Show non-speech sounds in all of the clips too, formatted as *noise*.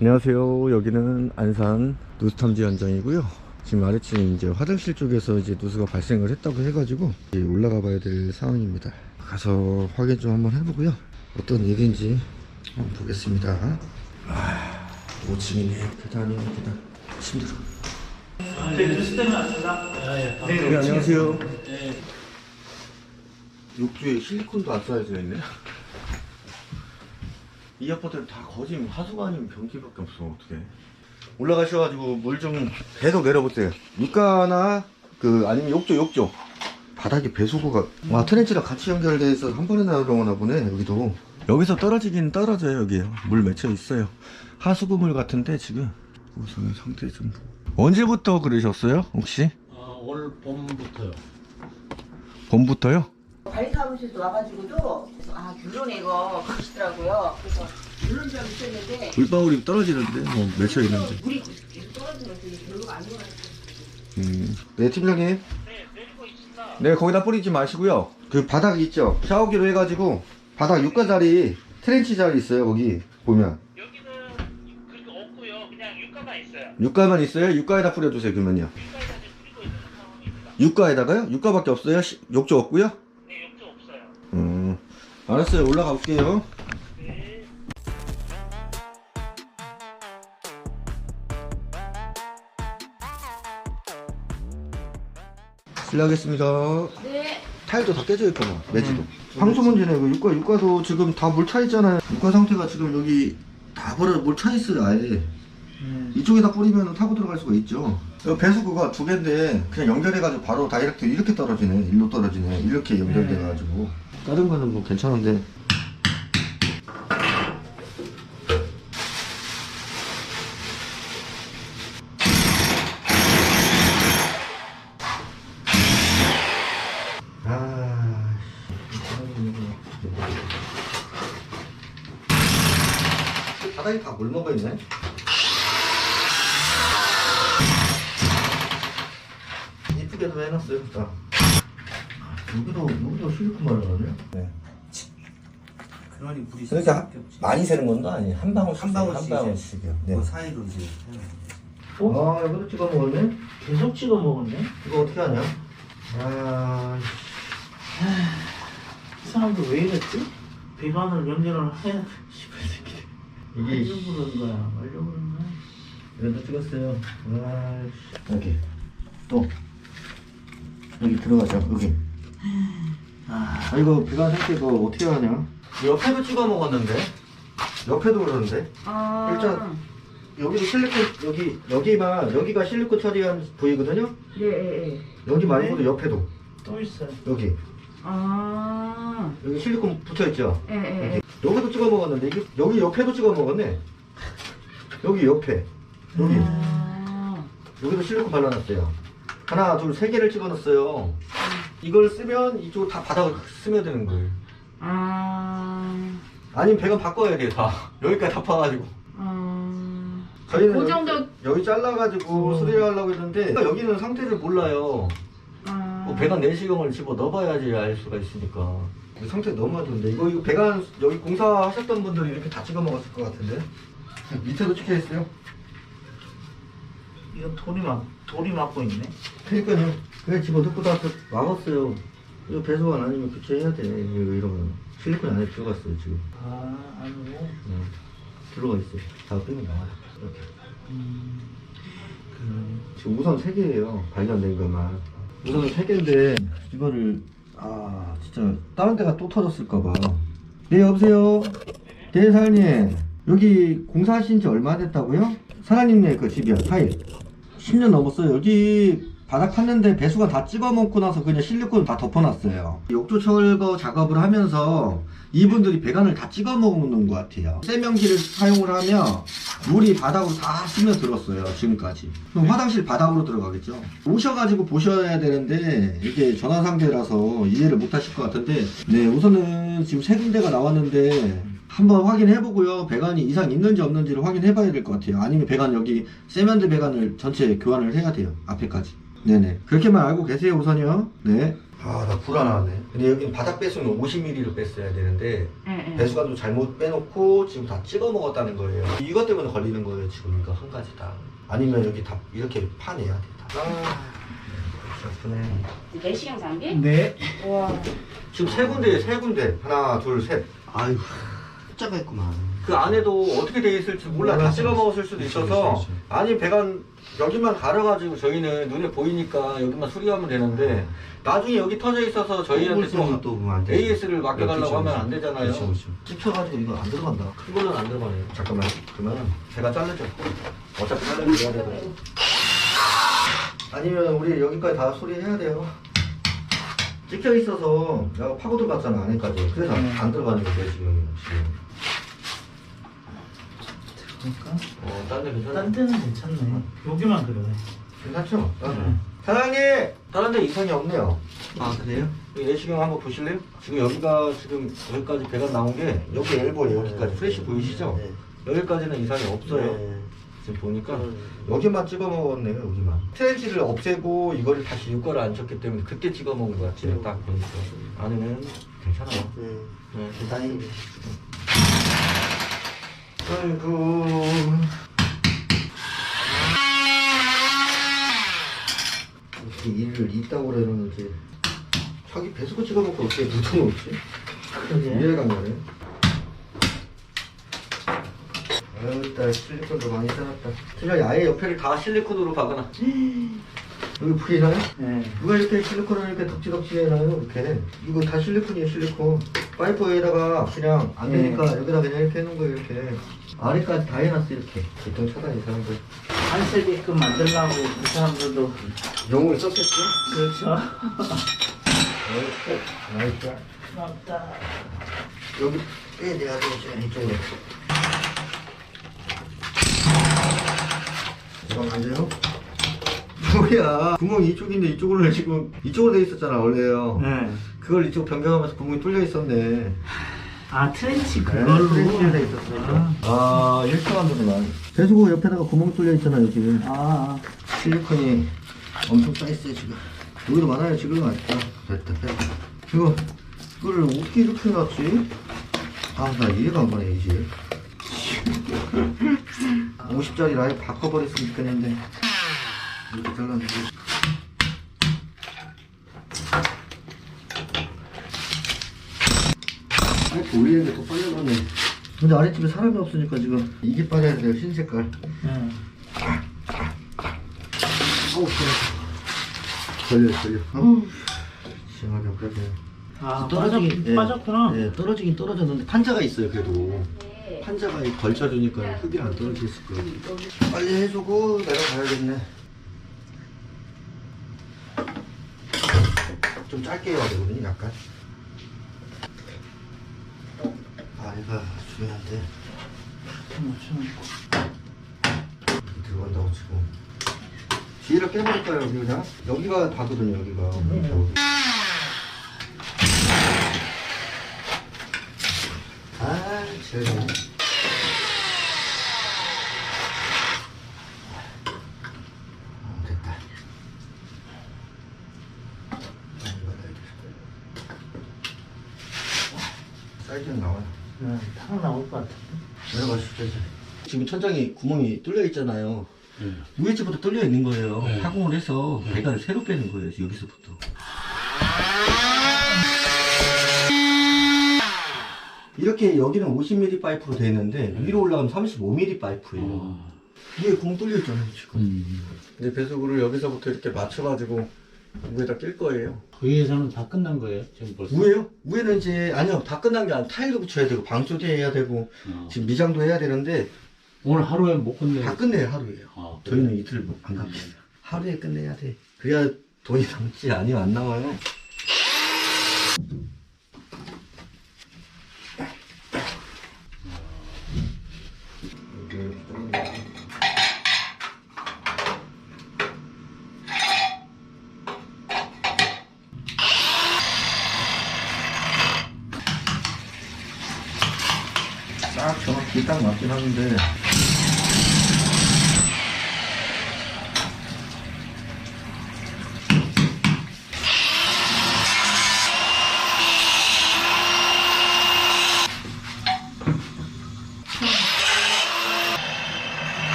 안녕하세요. 여기는 안산 누수탐지 현장이고요. 지금 아래층에 이제 화장실 쪽에서 이제 누수가 발생을 했다고 해가지고 이제 올라가 봐야 될 상황입니다. 가서 확인 좀 한번 해보고요. 어떤 일인지 한번 보겠습니다. 아, 5층이네. 계단이 계단. 힘들어. 네, 뉴스 때문에 왔습니다. 네, 네, 안녕하세요. 욕조에 실리콘도 안 쌓여져 있네. 이 아파트는 다 거짓 하수가 아니면 변기밖에 없어 어떻게? 올라가셔가지고 물 좀 계속 내려보세요. 밑가나 그 아니면 욕조 욕조 바닥에 배수구가 와 트렌치랑 같이 연결돼 있어 한 번에 나오나 보네 여기도. 여기서 떨어지긴 떨어져요 여기 물 맺혀 있어요. 하수구물 같은데 지금 우선 상태 좀 언제부터 그러셨어요 혹시? 어, 올 봄부터요. 봄부터요? 관리 사무실도 와가지고도 그래서 아 귤론 이거 그러시더라고요. 그래서 귤론 좀 있었는데 물방울이 떨어지는데 뭐 맺혀 있는데. 물이 계속 떨어지면서 이게 별로가 아닌 것 같아요. 음. 네 팀장님. 네. 네 거기다 뿌리지 마시고요. 그 바닥 있죠. 샤워기로 해가지고 바닥 육가 자리 트렌치 자리 있어요 거기 보면. 여기는 그렇게 없고요. 그냥 육가만 있어요. 육가만 있어요. 육가에다 뿌려주세요 그러면요. 육가에다 지금 뿌리고 있는 상황입니다. 육가에다가요? 육가밖에 없어요? 시- 욕조 없고요. 네. 음. 알았어요. 올라가 볼게요. 네. 실례하겠습니다. 네. 타일도 다 깨져 있구나. 매지도. 황소 문제네. 그 육가 육가도 지금 다 물 차 있잖아요. 육가 상태가 지금 여기 다 버려 물 차 있어요 아예. 이쪽에다 뿌리면 타고 들어갈 수가 있죠. 배수구가 두 개인데 그냥 연결해가지고 바로 다이렉트 이렇게 떨어지네. 일로 떨어지네. 이렇게 연결돼가지고. 다른 거는 뭐 괜찮은데. 아, 바닥에 다 물 먹어 있네. 이쁘게도 해놨어요, 다. 여기도 여기도 실리콘 말하네. 네. 그러니 물이 그러니까 한- 많이 새는 건도 아니에요. 한 방울 한 방울씩 한 방울씩이요. 네. 그 사이로 이제 아, 이것도 찍어 먹었네. 계속 찍어 먹었네. 이거 어떻게 하냐? 아, 이 사람들 왜 이랬지? 배관을 연결을 해. 씨발 새끼. 이게 말려 그러는 거야. 말려 그러는 거야. 이것도 찍었어요. 아, 여기 또 여기 들어가죠. 여기. 아, 아 이거 배관 상태 이거 어떻게 하냐? 옆에도 찍어 먹었는데 옆에도 그러는데 아. 일단 여기도 실리콘 여기 여기만 여기가 실리콘 처리한 부위거든요. 네. 네. 여기 말고도 옆에도 또 있어요. 여기 아. 여기 실리콘 붙어 있죠. 예. 예. 여기도 찍어 먹었는데 이게 여기 옆에도 찍어 먹었네. 여기 옆에 여기 아. 여기도 실리콘 발라놨어요. 하나 둘 세 개를 찍어 놨어요. 이걸 쓰면 이쪽 다 바닥을 스며드는 거예요. 아. 아니면 배관 바꿔야 돼 다. *laughs* 여기까지 다 파가지고. 아. 저희는 그 여기- 정도- 여기 잘라가지고 수리를 하려고 했는데 여기는 상태를 몰라요. 아. 뭐 배관 내시경을 집어 넣어봐야지 알 수가 있으니까. 근데 상태 너무 안 좋은데 이거 이거 배관 여기 공사하셨던 분들이 이렇게 다 찍어 먹었을 것 같은데 밑에도 찍혀 있어요. 이거 돌이 막 돌이 막고 있네. 그러니까요. 그냥 집어 넣고 나서 막았어요. 이거 배수관 아니면 교체해야 돼. 이거 이러면 실리콘 안에 들어갔어요 지금. 아, 아니고. 응. 들어가 있어요. 다 끄면 나와요. 이렇게. 음. 지금 우선 세 개예요. 발견된 것만. 우선 세 개인데 이거를 아 진짜 다른 데가 또 터졌을까봐. 네 여보세요. 네 사장님 여기 공사하신 지 얼마 됐다고요? 사장님네 그 집이야 타일. 10년 넘었어요. 여기 바닥 팠는데 배수가 다 찍어 먹고 나서 그냥 실리콘 다 덮어놨어요. 욕조 철거 작업을 하면서 이분들이 배관을 다 찍어 먹는 것 같아요. 세면기를 사용을 하면 물이 바닥으로 다 스며들었어요. 지금까지. 그럼 화장실 바닥으로 들어가겠죠. 오셔가지고 보셔야 되는데 이게 전화 상태라서 이해를 못 하실 것 같은데 네 우선은 지금 세 군데가 나왔는데 한번 확인해 보고요. 배관이 이상 있는지 없는지를 확인해 봐야 될 것 같아요. 아니면 배관 여기 세면대 배관을 전체 교환을 해야 돼요. 앞에까지. 네네. 그렇게만 알고 계세요 우선요. 네. 아, 나 불안하네. 근데 여긴 바닥 배수는 50mm로 뺐어야 되는데 응, 배수관도 잘못 빼놓고 지금 다 찍어 먹었다는 거예요. 이것 때문에 걸리는 거예요, 지금 이거 한 가지 다. 아니면 여기 다 이렇게 파내야 돼. 다. 아, 아프네. 내시경 장비? 네. 와. 지금 세 군데에 세 군데. 하나, 둘, 셋. 아유, 숫자가 있구만. 그 안에도 어떻게 돼 있을지 몰라. 다 찍어 먹었을 수도 그렇죠, 있어서. 그렇죠. 아니, 배관 여기만 가려가지고 저희는 눈에 보이니까 여기만 수리하면 되는데 나중에 여기 터져 있어서 저희한테 또, 또 보면 안 돼. AS를 맡겨달라고 그렇죠, 하면 그렇죠. 안 되잖아요. 그렇죠, 그렇죠. 찍혀가지고 이거 안 들어간다. 큰 걸로는 안 들어가네요. 잠깐만. 그러면 배가 잘려져. 어차피 잘려져야 되거든. 아니면 우리 여기까지 다 수리해야 돼요. 찍혀 있어서 내가 파고 들어갔잖아 안에까지. 그래서 안- 안 들어가는 거예요 지금. 지금. 그러니까 어, 딴데 괜찮아? 딴 데는 괜찮네. 여기만 그러네. 괜찮죠? 딴 데. 응. 사장님! 다른 데 이상이 없네요. 아, 그래요? 내시경 한번 보실래요? 지금 여기가 지금 여기까지 배가 나온 게 여기 엘보에 여기까지 프레시 보이시죠? 여기까지는 이상이 없어요. 지금 보니까 여기만 찍어 먹었네요, 여기만. 트렌치를 없애고 이거를 다시 육과를 안 쳤기 때문에 그때 찍어 먹은 것 같아요, 딱 보니까. 안에는 괜찮아요. 네, 다행이네. 아이고. 어떻게 일을 있다고 그러는지. 자기 배수구 찍어놓고 어떻게 묻어놓지? 이해가 안 가네. 아유, 일단 실리콘도 많이 써놨다. 그냥 아예 옆에를 다 실리콘으로 박아놔. *gasps* 여기 보이나요? 네. 누가 이렇게 실리콘을 이렇게 덕지덕지 해놔요, 이렇게. 이거 다 실리콘이에요, 실리콘. 파이프에다가 그냥 안 되니까 여기다 그냥 이렇게 해놓은 거예요, 이렇게. 아래까지 다 해놨어, 이렇게. 교통 차단이 사람들. 안 쓰게끔 만들려고 그 사람들도 용을 썼겠지? 그렇죠. *laughs* 나이스. 맞다. 여기 빼내야 되지, 이쪽으로. 돼요? 뭐야. 구멍이 이쪽인데 이쪽으로 지금, 이쪽으로 돼 있었잖아, 원래요. 네. 그걸 이쪽 변경하면서 구멍이 뚫려 있었네. 아 트렌치 네, 그걸로. 트렌치로 돼 있었어요. 아, 아, 이렇게 만드구나. 배수구 옆에다가 구멍 뚫려 있잖아요, 지금. 아, 실리콘이 엄청 쌓였어요, 지금. 여기도 많아요, 지금. 아, 됐다, 됐다. 이거, 이거를 어떻게 이렇게 놨지? 아, 나 이해가 안 가네, 이제. 50짜리 아예 바꿔버렸으면 좋겠는데. 이렇게 잘라주고. 아이고, 올리는 게더 빨려가네. 근데 아랫집에 사람이 없으니까 지금 이게 빠져야 돼요, 흰 색깔. 네. 아우, 걸려, 걸려. 아우, 심하게 그러네. 아 떨어지긴, 빠졌, 빠졌구나. 네, 떨어지긴 떨어졌는데 판자가 있어요, 그래도. 이 걸쳐주니까 흙이 안 떨어졌을 거예요. 빨리 해주고 내려가야겠네. 좀 짧게 해야 되거든요, 약간. 아, 이거 중요한데. 들어간다고 치고. 뒤를 빼버릴까요, 여기 그냥? 여기가 다거든요, 여기가. 여기. 아, 됐다. 사이즈는 나와요. 네, 다 나올 것 같은데. 이제. 지금 천장에 구멍이 뚫려 있잖아요. 위에 집부터 뚫려 있는 거예요. 가공을 해서 배관을 새로 빼는 거예요, 여기서부터. 이렇게 여기는 50mm 파이프로 되어 있는데 위로 올라가면 35mm 파이프예요. 위에 구멍 뚫려 있잖아요, 지금. 근데 배수구를 여기서부터 이렇게 맞춰가지고 위에다 낄 거예요. 위에서는 다 끝난 거예요 지금 벌써. 위에요? 위에는 이제 아니요 다 끝난 게 아니라 타일도 붙여야 되고 방수도 해야 되고 어. 지금 미장도 해야 되는데 오늘 하루에 못 끝내. 다 끝내요 하루에요. 아, 그래요? 저희는 이틀 뭐안 갑니다. 하루에 끝내야 돼. 그래야 돈이 남지 아니면 안 나와요. 딱 맞긴 하는데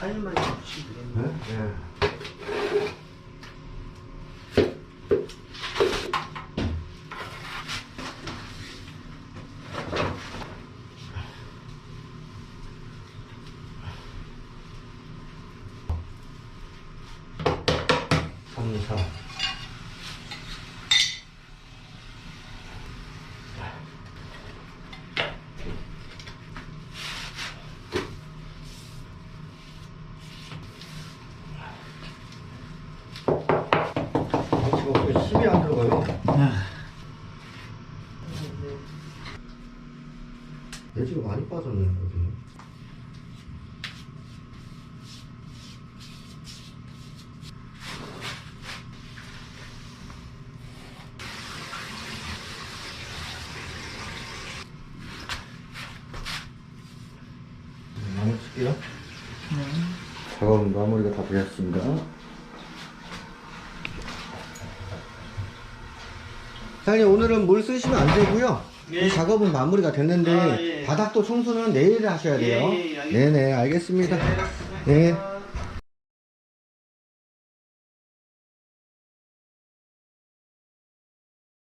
올려주세요. 타일만 주시면 되겠네. 네? 네. 삼사. 지금 또 힘이 안 들어가요. 내지가 많이 빠졌네 여기. 네, 마무리 칠게요. 작업은 마무리가 다 되었습니다. 사장님 오늘은 물 쓰시면 안 되고요. 예. 이 작업은 마무리가 됐는데 아, 예. 바닥도 청소는 내일 하셔야 돼요. 예, 예, 알겠습니다. 네네 알겠습니다. 네.